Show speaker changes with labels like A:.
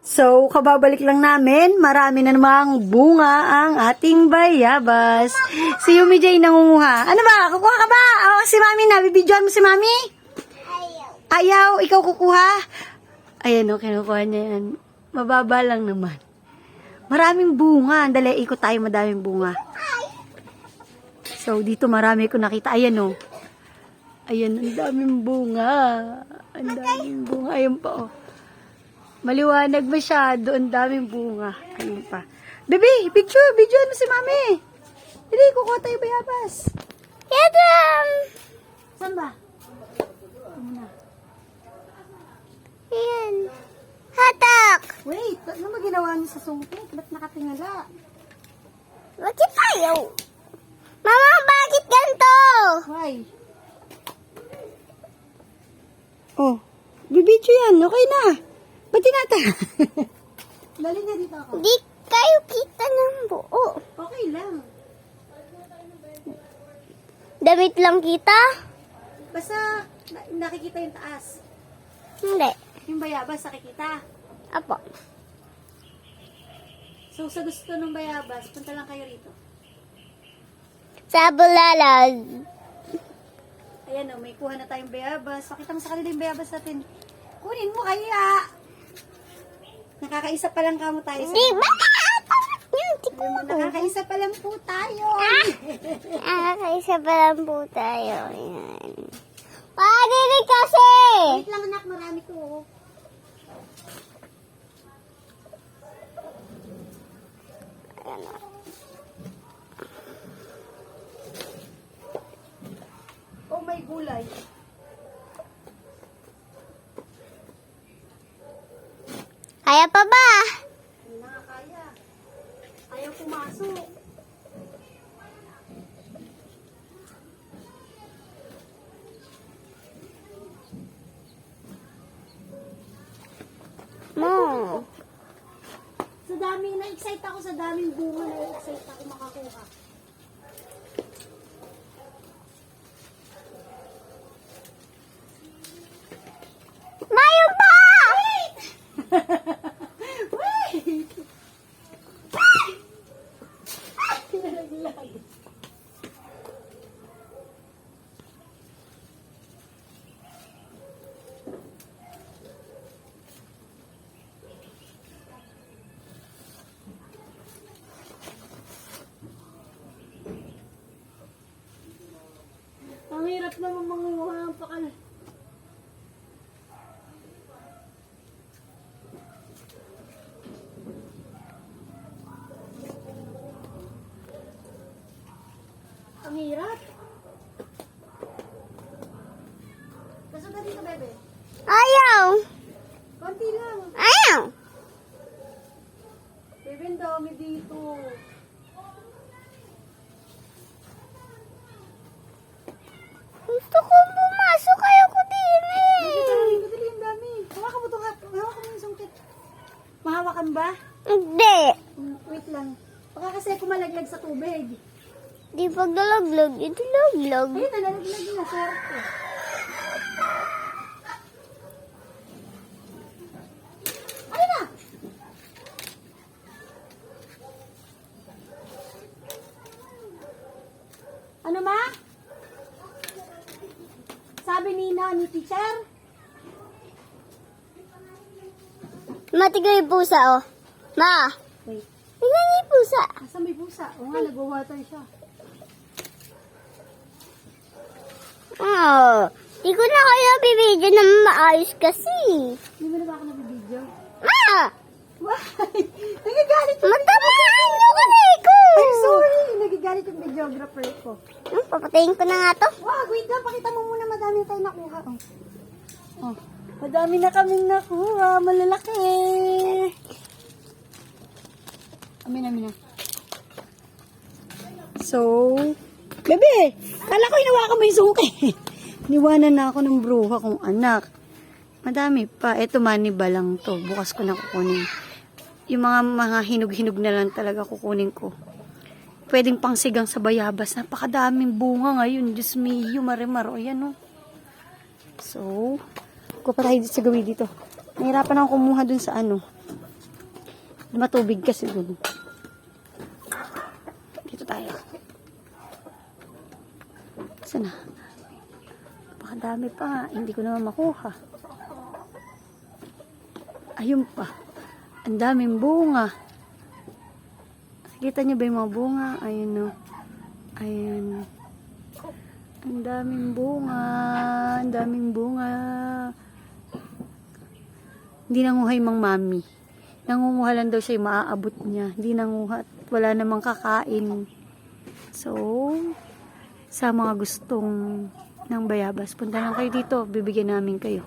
A: So, kababalik lang namin, marami na namang bunga ang ating bayabas. Si Yumi J nangunguha. Ano ba? Kukuha ka ba? O, si Mami na. Bibidyoan mo si Mami? Ayaw. Ikaw kukuha? Ayan o, kinukuha niya yan. Mababa lang naman. Maraming bunga. Dali, ikot tayo. Madaming bunga. So, dito marami ko nakita. Ayan o. Ayan, ang daming bunga. Ang daming bunga. Ayan pa o. Maliwanag masyado. Ang daming bunga. Ayun pa. Bebe, picture. Video mo si mami. Hindi, kukuha tayo bayabas.
B: Yadam!
A: Saan ba? Ito muna.
B: Yan. Hatak!
A: Wait, ano ba ginawa niyo sa sungkit? Ba't nakatingala?
B: Bakit tayo? Mama, bakit ganito?
A: Why? Oh, bibidyo yan. Okay na. Ba't tinata? Dali niya dito ako.
B: Di kayo kita ng buo.
A: Okay lang.
B: Damit lang kita?
A: Basta na- nakikita yung taas.
B: Hindi.
A: Yung bayabas nakikita.
B: Apo.
A: So, sa gusto ng bayabas, punta lang kayo rito.
B: Sa bulalag.
A: Ayan o, may kuha na tayong bayabas. Pakita mo sa kanila yung bayabas natin. Kunin mo kaya. Nakakaisa pa lang kamo tayo.
B: Di ba?
A: Nakakaisa pa lang po tayo.
B: Ah, kaisa pa lang po tayo. Yan. Padinig kasi!
A: Wait lang anak, marami to. oh.
B: Ayan o.
A: Oh, may gulay.
B: Kaya pa ba?
A: Hindi nakakaya. Ayaw pumasok.
B: Mo.
A: Sa dami, na-excite ako sa daming bunga. Na-excite ako makakuha.
B: Mayroon pa!
A: Wait! Nalaglag. Ang hirap naman manguha ng pakal. Ang hirap. Basta ka dito, bebe.
B: Ayaw!
A: Konti lang.
B: Ayaw!
A: Bebe, ang dami dito.
B: Gusto ko pumasok kaya ko din
A: Bebe,
B: eh.
A: dali, dali, ang dami. Hawakan mo itong hat. Hawakan mo yung sungkit. Mahawakan ba?
B: Hindi.
A: Hmm, Wait lang. Baka kasi kumalaglag sa tubig.
B: Di pag nalaglag, ito laglag.
A: Ayun, nalalaglag na. Swerte. Ayun na! Ano ma? Sabi ni na ni teacher?
B: Matigay yung pusa oh. Ma, tingnan niyo yung pusa.
A: nasa may pusa? O nga, nag-water siya.
B: Oh, di ko na kaya bibidyo na maayos kasi.
A: Hindi mo na ba ako nabibidyo?
B: Ma,
A: Why? Nagagalit yung
B: matamaan mo kasi ko.
A: I'm sorry! Nagagalit yung videographer ko.
B: Hmm, papatayin ko na nga to.
A: Wag, wait lang. Pakita mo muna madami tayo nakuha. Oh. oh. Madami na kaming nakuha. Malalaki. Amin, amin na. So, bebe, kala ko inawa ko may suki. Niwanan na ako ng bruha kong anak. Madami pa. Ito maniba lang to. Bukas ko na kukunin. Yung mga mga hinog-hinog na lang talaga kukunin ko. Pwedeng pangsigang sa bayabas. Napakadaming bunga ngayon. Diyos mio, marimaro. Ayan o. So, ko pa tayo sa gawin dito. Nahirapan ako kumuha dun sa ano. Matubig kasi dun. Tayo. Sana. Napakadami pa. Hindi ko naman makuha. Ayun pa. Ang daming bunga. Kita niyo ba yung mga bunga? Ayun no. Ayun. Ang daming bunga. Ang daming bunga. Hindi nanguha yung mang mami. Nangunguha lang daw siya yung maaabot niya. Hindi nanguha. Wala namang kakain. So, sa mga gustong ng bayabas, punta lang kayo dito. Bibigyan namin kayo.